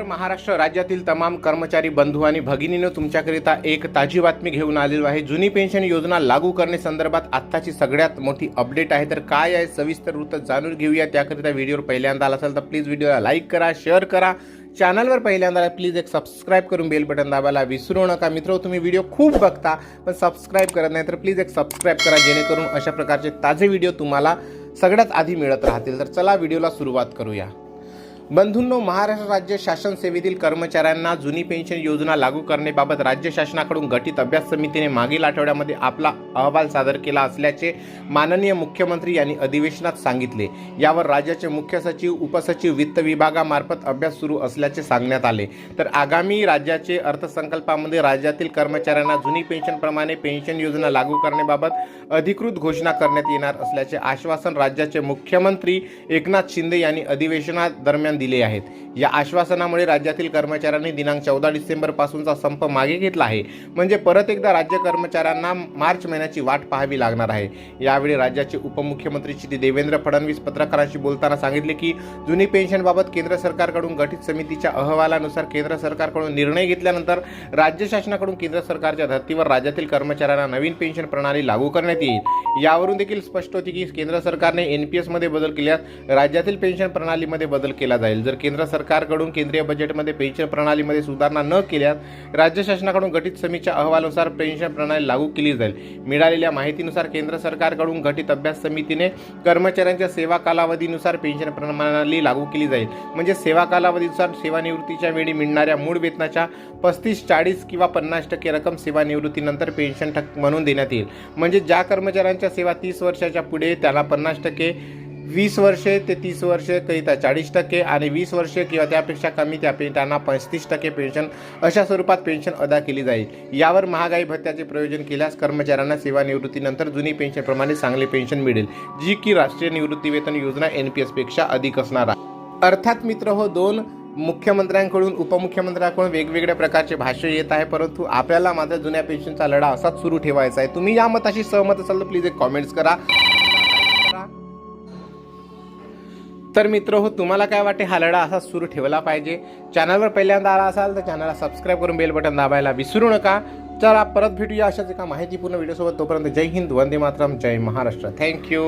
महाराष्ट्र राज्यातील तमाम कर्मचारी बंधू आणि भगिनीनं तुमच्याकरिता एक ताजी बातमी घेऊन आलेलो आहे. जुनी पेन्शन योजना लागू करण्यासंदर्भात आत्ताची सगळ्यात मोठी अपडेट आहे. तर काय आहे? सविस्तर वृत्त जाणून घेऊया. त्याकरिता व्हिडिओवर पहिल्यांदा आला असेल तर प्लीज व्हिडिओला लाईक करा शेअर करा. चॅनलवर पहिल्यांदा प्लीज एक सबस्क्राईब करून बेल बटन दाबायला विसरू नका. मित्र तुम्ही व्हिडिओ खूप बघता पण सबस्क्राईब करत नाही तर प्लीज एक सबस्क्राईब करा जेणेकरून अशा प्रकारचे ताजे व्हिडिओ तुम्हाला सगळ्यात आधी मिळत राहतील. तर चला व्हिडिओला सुरुवात करूया. बंधूंनो महाराष्ट्र राज्य शासन सेवेतील कर्मचाऱ्यांना जुनी पेन्शन योजना लागू करण्याबाबत राज्य शासनाकडून गठीत अभ्यास समितीने मागील आठवड्यामध्ये आपला अहवाल सादर केला असल्याचे माननीय मुख्यमंत्री यांनी अधिवेशनात सांगितले. यावर राज्याचे मुख्य सचिव उपसचिव वित्त विभागामार्फत अभ्यास सुरू असल्याचे सांगण्यात आले. तर आगामी राज्याचे अर्थसंकल्पामध्ये राज्यातील कर्मचाऱ्यांना जुनी पेन्शनप्रमाणे पेन्शन योजना लागू करण्याबाबत अधिकृत घोषणा करण्यात येणार असल्याचे आश्वासन राज्याचे मुख्यमंत्री एकनाथ शिंदे यांनी अधिवेशनादरम्यान दिले आहेत. या आश्वासनामुळे राज्यातील कर्मचाऱ्यांनी दिनांक चौदा डिसेंबरपासूनचा संप मागे घेतला आहे. म्हणजे परत एकदा राज्य कर्मचाऱ्यांना मार्च महिन्याची वाट पाहावी लागणार आहे. यावेळी राज्याचे उपमुख्यमंत्री श्री देवेंद्र फडणवीस पत्रकारांशी बोलताना सांगितले की जुनी पेन्शनबाबत केंद्र सरकारकडून गठीत समितीच्या अहवालानुसार केंद्र सरकारकडून निर्णय घेतल्यानंतर राज्य शासनाकडून केंद्र सरकारच्या धर्तीवर राज्यातील कर्मचाऱ्यांना नवीन पेन्शन प्रणाली लागू करण्यात येईल. यावरून देखील स्पष्ट होते की केंद्र सरकारने एन पी एसमध्ये बदल केल्यास राज्यातील पेन्शन प्रणालीमध्ये बदल केला जाईल. जर केंद्र सरकारकडून केंद्रीय बजेटमध्ये पेन्शन प्रणालीमध्ये सुधारणा न केल्यास राज्य शासनाकडून गठीत समितीच्या अहवालानुसार पेन्शन प्रणाली लागू केली जाईल. मिळालेल्या माहितीनुसार केंद्र सरकारकडून गठीत अभ्यास समितीने कर्मचाऱ्यांच्या सेवा कालावधीनुसार पेन्शन प्रणाली लागू केली जाईल. म्हणजे सेवा कालावधीनुसार सेवानिवृत्तीच्या वेळी मिळणाऱ्या मूळ वेतनाच्या पस्तीस चाळीस किंवा पन्नास टक्के रक्कम सेवानिवृत्तीनंतर पेन्शन ठक म्हणून देण्यात येईल. म्हणजे ज्या कर्मचाऱ्यांच्या सेवा तीस वर्षाच्या पुढे त्याला पन्नास टक्के वीस वर्षे ते तीस वर्षे करिता चाळीस टक्के आणि वीस वर्षे किंवा त्यापेक्षा कमी त्या त्यांना पस्तीस टक्के पेन्शन अशा स्वरूपात पेन्शन अदा केली जाईल. यावर महागाई भत्त्याचे प्रयोजन केल्यास कर्मचाऱ्यांना सेवानिवृत्तीनंतर जुनी पेन्शनप्रमाणे चांगले पेन्शन मिळेल जी की राष्ट्रीय निवृत्ती वेतन योजना एन पी एसपेक्षा अधिक असणार आहे. अर्थात मित्र हो दोन मुख्यमंत्र्यांकडून उपमुख्यमंत्र्यांकडून वेगवेगळ्या प्रकारचे भाष्य येत आहे परंतु आपल्याला माझ्या जुन्या पेन्शनचा लढा असाच सुरू ठेवायचा आहे. तुम्ही या मताशी सहमत असाल तर प्लीज एक कॉमेंट्स करा. तर मित्र हो तुम्हाला काय वाटते? हा लढा असा सुरू ठेवला पाहिजे. चॅनलवर पहिल्यांदा आला असाल तर चॅनलला सबस्क्राईब करून बेल बटन दाबायला विसरू नका. चला परत भेटूया अशाच एका माहितीपूर्ण व्हिडिओसोबत तोपर्यंत जय हिंद वंदे मातरम जय महाराष्ट्र. Thank you